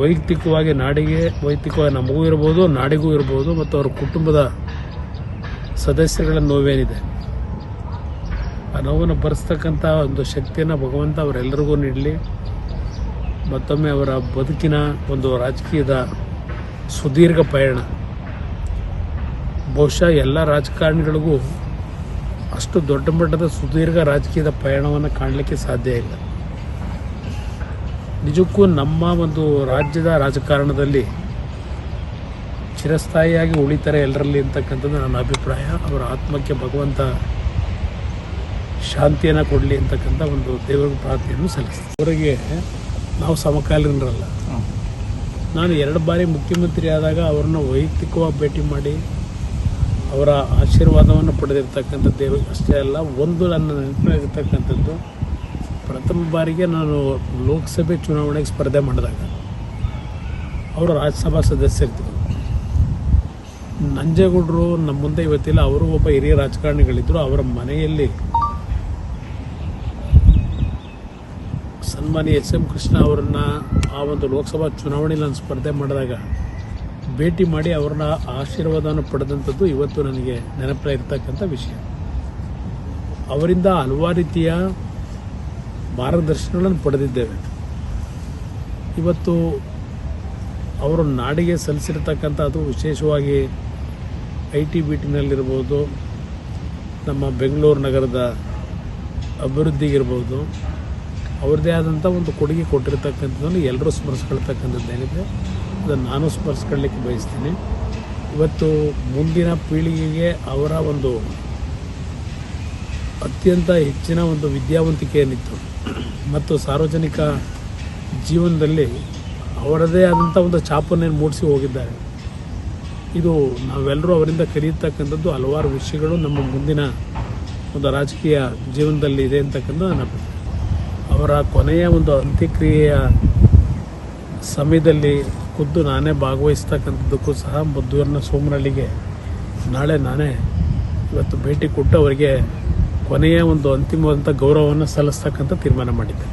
ವೈಯಕ್ತಿಕವಾಗಿ ನಾಡಿಗೆ, ವೈಯಕ್ತಿಕವಾಗಿ ನಮಗೂ ಇರ್ಬೋದು, ನಾಡಿಗೂ ಇರ್ಬೋದು, ಮತ್ತು ಅವರ ಕುಟುಂಬದ ಸದಸ್ಯರುಗಳ ನೋವೇನಿದೆ. ಆ ನೋವನ್ನು ಭರಿಸ್ತಕ್ಕಂಥ ಒಂದು ಶಕ್ತಿಯನ್ನು ಭಗವಂತ ಅವರೆಲ್ಲರಿಗೂ ನೀಡಲಿ. ಮತ್ತೊಮ್ಮೆ ಅವರ ಬದುಕಿನ ಒಂದು ರಾಜಕೀಯದ ಸುದೀರ್ಘ ಪಯಣ. ಬಹುಶಃ ಎಲ್ಲ ರಾಜಕಾರಣಿಗಳಿಗೂ ಅಷ್ಟು ದೊಡ್ಡ ಮಟ್ಟದ ಸುದೀರ್ಘ ರಾಜಕೀಯದ ಪಯಣವನ್ನು ಕಾಣಲಿಕ್ಕೆ ಸಾಧ್ಯ ಇಲ್ಲ. ನಿಜಕ್ಕೂ ನಮ್ಮ ಒಂದು ರಾಜ್ಯದ ರಾಜಕಾರಣದಲ್ಲಿ ಚಿರಸ್ಥಾಯಿಯಾಗಿ ಉಳಿತಾರೆ ಎಲ್ಲರಲ್ಲಿ ಅಂತಕ್ಕಂಥದ್ದು ನನ್ನ ಅಭಿಪ್ರಾಯ. ಅವರ ಆತ್ಮಕ್ಕೆ ಭಗವಂತ ಶಾಂತಿಯನ್ನು ಕೊಡಲಿ ಅಂತಕ್ಕಂಥ ಒಂದು ದೇವರ ಪ್ರಾರ್ಥನೆಯನ್ನು ಸಲ್ಲಿಸ್ತೀನಿ. ಅವರಿಗೆ ನಾವು ಸಮಕಾಲೀನರಲ್ಲ. ನಾನು ಎರಡು ಬಾರಿ ಮುಖ್ಯಮಂತ್ರಿ ಆದಾಗ ಅವ್ರನ್ನ ವೈಯಕ್ತಿಕವಾಗಿ ಭೇಟಿ ಮಾಡಿ ಅವರ ಆಶೀರ್ವಾದವನ್ನು ಪಡೆದಿರ್ತಕ್ಕಂಥ ದೇವರು ಅಷ್ಟೇ ಅಲ್ಲ, ಒಂದು ನನ್ನ ನೆನಪಿನಾಗಿರ್ತಕ್ಕಂಥದ್ದು ಪ್ರಥಮ ಬಾರಿಗೆ ನಾನು ಲೋಕಸಭೆ ಚುನಾವಣೆಗೆ ಸ್ಪರ್ಧೆ ಮಾಡಿದಾಗ ಅವರು ರಾಜ್ಯಸಭಾ ಸದಸ್ಯರಿದ್ದರು ನಂಜೇಗೌಡರು ನಮ್ಮ ಮುಂದೆ ಇವತ್ತಿಲ್ಲ, ಅವರು ಒಬ್ಬ ಹಿರಿಯ ರಾಜಕಾರಣಿಗಳಿದ್ದರು ಅವರ ಮನೆಯಲ್ಲಿ ಸನ್ಮಾನಿ ಎಸ್ ಎಂ ಕೃಷ್ಣ ಅವರನ್ನ ಆ ಒಂದು ಲೋಕಸಭಾ ಚುನಾವಣೆಯಲ್ಲಿ ನಾನು ಸ್ಪರ್ಧೆ ಮಾಡಿದಾಗ ಭೇಟಿ ಮಾಡಿ ಅವ್ರನ್ನ ಆಶೀರ್ವಾದವನ್ನು ಪಡೆದಂಥದ್ದು ಇವತ್ತು ನನಗೆ ನೆನಪಲ್ಲಿ ವಿಷಯ. ಅವರಿಂದ ಹಲವಾರು ರೀತಿಯ ಮಾರ್ಗದರ್ಶನಗಳನ್ನು ಪಡೆದಿದ್ದೇವೆ. ಇವತ್ತು ಅವರು ನಾಡಿಗೆ ಸಲ್ಲಿಸಿರ್ತಕ್ಕಂಥದ್ದು ವಿಶೇಷವಾಗಿ ಐ ಟಿ ಬಿ ಟಿನಲ್ಲಿರ್ಬೋದು ನಮ್ಮ ಬೆಂಗಳೂರು ನಗರದ ಅಭಿವೃದ್ಧಿಗಿರ್ಬೋದು, ಅವ್ರದ್ದೇ ಆದಂಥ ಒಂದು ಕೊಡುಗೆ ಕೊಟ್ಟಿರ್ತಕ್ಕಂಥದ್ದನ್ನು ಎಲ್ಲರೂ ಸ್ಮರಿಸ್ಕೊಳ್ತಕ್ಕಂಥದ್ದೇನಿದೆ ಅದನ್ನು ನಾನು ಸ್ಮರಿಸ್ಕೊಳ್ಳಿಕ್ಕೆ ಬಯಸ್ತೀನಿ. ಇವತ್ತು ಮುಂದಿನ ಪೀಳಿಗೆಗೆ ಅವರ ಒಂದು ಅತ್ಯಂತ ಹೆಚ್ಚಿನ ಒಂದು ವಿದ್ಯಾವಂತಿಕೆ ಏನಿತ್ತು ಮತ್ತು ಸಾರ್ವಜನಿಕ ಜೀವನದಲ್ಲಿ ಅವರದೇ ಆದಂಥ ಒಂದು ಛಾಪನ್ನು ಮೂಡಿಸಿ ಹೋಗಿದ್ದಾರೆ ಇದು ನಾವೆಲ್ಲರೂ ಅವರಿಂದ ಕಲಿಯತಕ್ಕಂಥದ್ದು ಹಲವಾರು ವಿಷಯಗಳು ನಮ್ಮ ಮುಂದಿನ ಒಂದು ರಾಜಕೀಯ ಜೀವನದಲ್ಲಿ ಇದೆ ಅಂತಕ್ಕಂಥ ನನ್ನ. ಅವರ ಕೊನೆಯ ಒಂದು ಅಂತ್ಯಕ್ರಿಯೆಯ ಸಮಯದಲ್ಲಿ ಖುದ್ದು ನಾನೇ ಭಾಗವಹಿಸ್ತಕ್ಕಂಥದ್ದಕ್ಕೂ ಸಹ ಮದ್ದೂರಿನ ಸೋಮನಹಳ್ಳಿಗೆ ನಾಳೆ ನಾನೇ ಇವತ್ತು ಭೇಟಿ ಕೊಟ್ಟು ಅವರಿಗೆ ಕೊನೆಯ ಒಂದು ಅಂತಿಮವಾದಂಥ ಗೌರವವನ್ನು ಸಲ್ಲಿಸ್ತಕ್ಕಂಥ ತೀರ್ಮಾನ ಮಾಡಿದ್ದೆ.